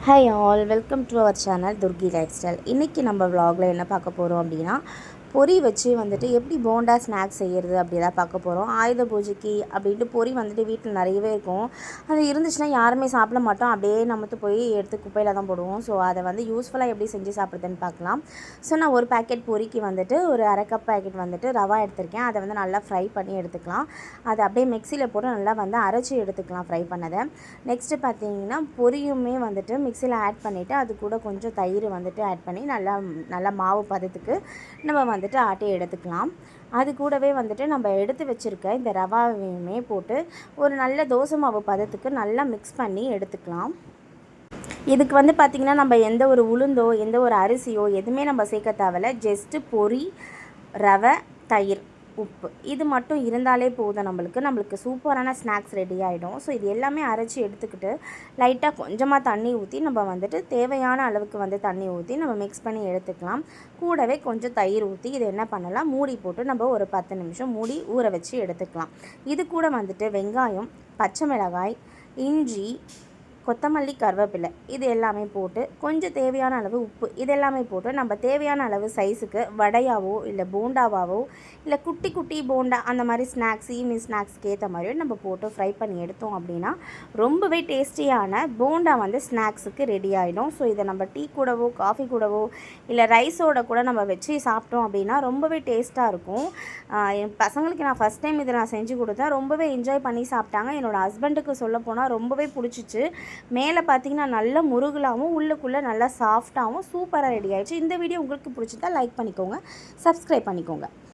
Hi all welcome to our channel Turkey lifestyle இன்றைக்கி நம்ம vlogல என்ன பார்க்க போகிறோம் அப்படின்னா பொரி வச்சு வந்துட்டு எப்படி போண்டா ஸ்நாக்ஸ் செய்கிறது அப்படி தான் பார்க்க போகிறோம் ஆயுத பூஜைக்கு அப்படின்ட்டு பொரி வந்துட்டு வீட்டில் நிறையவே இருக்கும். அது இருந்துச்சுன்னா யாருமே சாப்பிட மாட்டோம். அப்படியே நமத்து போய் எடுத்து குப்பையில் தான் போடுவோம். ஸோ அதை வந்து யூஸ்ஃபுல்லாக எப்படி செஞ்சு சாப்பிட்றதுன்னு பார்க்கலாம். ஸோ நான் ஒரு பேக்கெட் பொரிக்கு வந்துட்டு ஒரு அரை கப் பேக்கெட் வந்துட்டு ரவா எடுத்திருக்கேன். அதை வந்து நல்லா ஃப்ரை பண்ணி எடுத்துக்கலாம். அதை அப்படியே மிக்சியில் போட்டு நல்லா வந்து அரைச்சி எடுத்துக்கலாம் ஃப்ரை பண்ணதை. நெக்ஸ்ட்டு பார்த்தீங்கன்னா பொரியுமே வந்துட்டு மிக்சியில் ஆட் பண்ணிவிட்டு அது கூட கொஞ்சம் தயிர் வந்துட்டு ஆட் பண்ணி நல்லா நல்லா மாவு பதத்துக்கு நம்ம வந்துட்டு ஆட்டி எடுத்துக்கலாம். அது கூடவே வந்துட்டு நம்ம எடுத்து வச்சுருக்க இந்த ரவாவையுமே போட்டு ஒரு நல்ல தோசை மாவு பதத்துக்கு நல்லா மிக்ஸ் பண்ணி எடுத்துக்கலாம். இதுக்கு வந்து பார்த்திங்கன்னா நம்ம எந்த ஒரு உளுந்தோ எந்த ஒரு அரிசியோ எதுவுமே நம்ம சேர்க்க தேவையில்ல. ஜஸ்ட்டு பொரி ரவை தயிர். உப்பு. இது மட்டும் இருந்தாலே போதும் நம்மளுக்கு. நம்மளுக்கு சூப்பரான ஸ்நாக்ஸ் ரெடி ஆகிடும் ஸோ இது எல்லாமே அரைச்சி எடுத்துக்கிட்டு லைட்டாக கொஞ்சமாக தண்ணி ஊற்றி நம்ம வந்துட்டு தேவையான அளவுக்கு வந்து தண்ணி ஊற்றி நம்ம மிக்ஸ் பண்ணி எடுத்துக்கலாம். கூடவே கொஞ்சம் தயிர் ஊற்றி இது என்ன பண்ணலாம்? மூடி போட்டு நம்ம ஒரு பத்து நிமிஷம் மூடி ஊற வச்சு எடுத்துக்கலாம். இது கூட வந்துட்டு வெங்காயம் பச்சை மிளகாய் இஞ்சி கொத்தமல்லி கருவேப்பிலை இது எல்லாமே போட்டு கொஞ்சம் தேவையான அளவு உப்பு இது எல்லாமே போட்டு நம்ம தேவையான அளவு சைஸுக்கு வடையாவோ இல்லை போண்டாவாவோ இல்லை குட்டி குட்டி போண்டா அந்த மாதிரி ஸ்நாக்ஸ் ஈவினிங் ஸ்நாக்ஸ்க்கு ஏற்ற மாதிரியோ நம்ம போட்டு ஃப்ரை பண்ணி எடுத்தோம் அப்படின்னா ரொம்பவே டேஸ்டியான போண்டா வந்து ஸ்நாக்ஸுக்கு ரெடி ஆகிடும் ஸோ இதை நம்ம டீ கூடவோ காஃபி கூடவோ இல்லை ரைஸோட கூட நம்ம வச்சு சாப்பிட்டோம் அப்படின்னா ரொம்பவே டேஸ்ட்டாக இருக்கும். என் பசங்களுக்கு நான் ஃபஸ்ட் டைம் இதை நான் செஞ்சு கொடுத்தேன். ரொம்பவே என்ஜாய் பண்ணி சாப்பிட்டாங்க. என்னோடய ஹஸ்பண்டுக்கு சொல்ல போனால் ரொம்பவே பிடிச்சிச்சு. மேலே பார்த்தீங்கன்னா நல்ல முருகலாகவும் உள்ளுக்குள்ளே நல்லா சாஃப்டாகவும் சூப்பராக ரெடி ஆயிடுச்சு. இந்த வீடியோ உங்களுக்கு பிடிச்சிருந்தா லைக் பண்ணிக்கோங்க சப்ஸ்கிரைப் பண்ணிக்கோங்க.